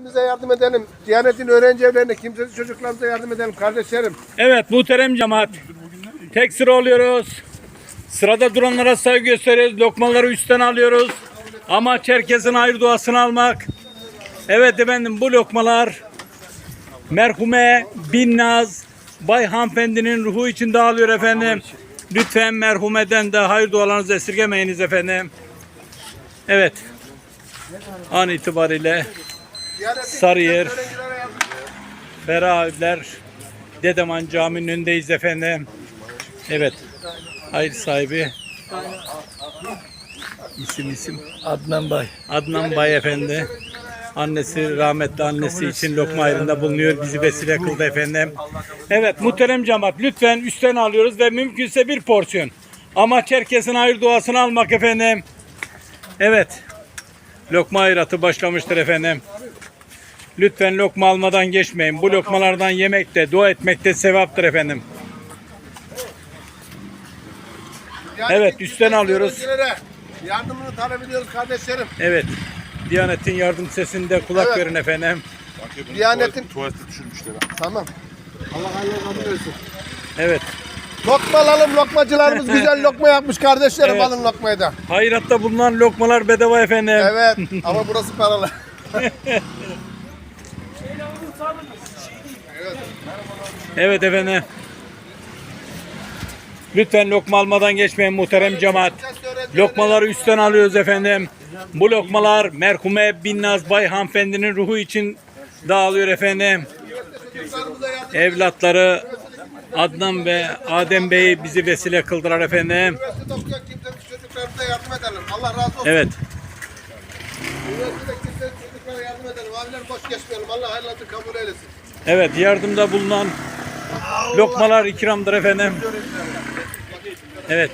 öğrencilerimize yardım edelim. Diyanetin öğrenci evlerine, kimsesiz çocuklarımıza yardım edelim kardeşlerim. Evet muhterem cemaat. Tek sıra oluyoruz. Sırada duranlara saygı gösteriyoruz. Lokmaları üstten alıyoruz. Amaç herkesin hayır duasını almak. Evet efendim bu lokmalar merhume Binnaz Bay hanımefendinin ruhu için dağılıyor efendim. Lütfen merhumeden de hayır dualarınızı esirgemeyiniz efendim. Evet. An itibariyle Sarıyer. Ferah Dedeman Camii'nin önündeyiz efendim. Evet. Hayır sahibi. İsim isim. Adnan Bay. Adnan Bay Efendi. Annesi rahmetli annesi için lokma ayrında bulunuyor. Bizi vesile kıldı efendim. Evet muhterem cemaat lütfen üstten alıyoruz ve mümkünse bir porsiyon. Amaç herkesin hayır duasını almak efendim. Evet. Lokma hayratı başlamıştır efendim. Lütfen lokma almadan geçmeyin. Bu lokmalardan yemekte, dua etmekte sevaptır efendim. Evet, üstten alıyoruz. Yardımını talep ediyoruz kardeşlerim. Evet. Diyanet'in yardım sesinde kulak Evet. verin efendim. Diyanetin... Tuvalete düşürmüşler. Tamam. Allah hayırlı kabul etsin. Evet. Lokma alalım lokmacılarımız güzel lokma yapmış kardeşlerim Evet. alın lokmayı da. Hayratta bulunan lokmalar bedava efendim. Evet ama burası paralı. Evet efendim. Lütfen lokma almadan geçmeyin muhterem cemaat. Lokmaları üstten alıyoruz efendim. Bu lokmalar merhume Binnaz Bay hanımefendinin ruhu için dağılıyor efendim. Evlatları Adnan ve Adem Bey bizi vesile kıldılar efendim. Evet. Yardım edelim. Abiler boş geçmeyelim. Allah hayırlı kabul eylesin. Evet yardımda bulunan lokmalar ikramdır efendim. Evet.